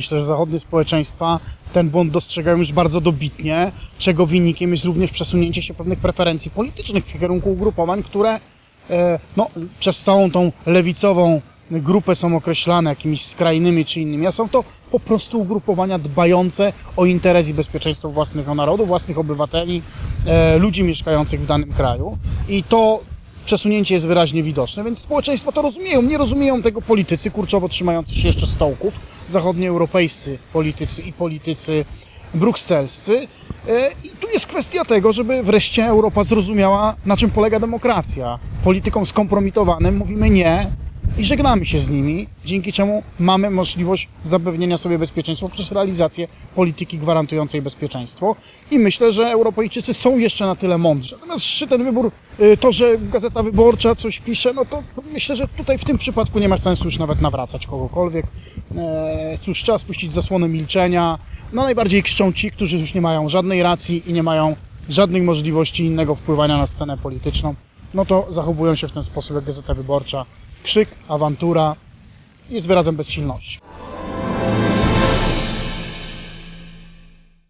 Myślę, że zachodnie społeczeństwa ten błąd dostrzegają już bardzo dobitnie, czego wynikiem jest również przesunięcie się pewnych preferencji politycznych w kierunku ugrupowań, które e, no, przez całą tą lewicową grupę są określane jakimiś skrajnymi czy innymi, a są to po prostu ugrupowania dbające o interes i bezpieczeństwo własnych narodów, własnych obywateli, e, ludzi mieszkających w danym kraju. I to przesunięcie jest wyraźnie widoczne, więc społeczeństwo to rozumieją. Nie rozumieją tego politycy kurczowo trzymający się jeszcze stołków, zachodnioeuropejscy politycy i politycy brukselscy. E, I tu jest kwestia tego, żeby wreszcie Europa zrozumiała, na czym polega demokracja. Politykom skompromitowanym mówimy nie i żegnamy się z nimi, dzięki czemu mamy możliwość zapewnienia sobie bezpieczeństwa przez realizację polityki gwarantującej bezpieczeństwo. I myślę, że Europejczycy są jeszcze na tyle mądrzy. Natomiast ten wybór, y, to, że Gazeta Wyborcza coś pisze, no to myślę, że tutaj w tym przypadku nie ma sensu już nawet nawracać kogokolwiek. E, Cóż, trzeba spuścić zasłonę milczenia. No najbardziej krzczą ci, którzy już nie mają żadnej racji i nie mają żadnych możliwości innego wpływania na scenę polityczną. No to zachowują się w ten sposób jak Gazeta Wyborcza. Krzyk, awantura jest wyrazem bezsilności.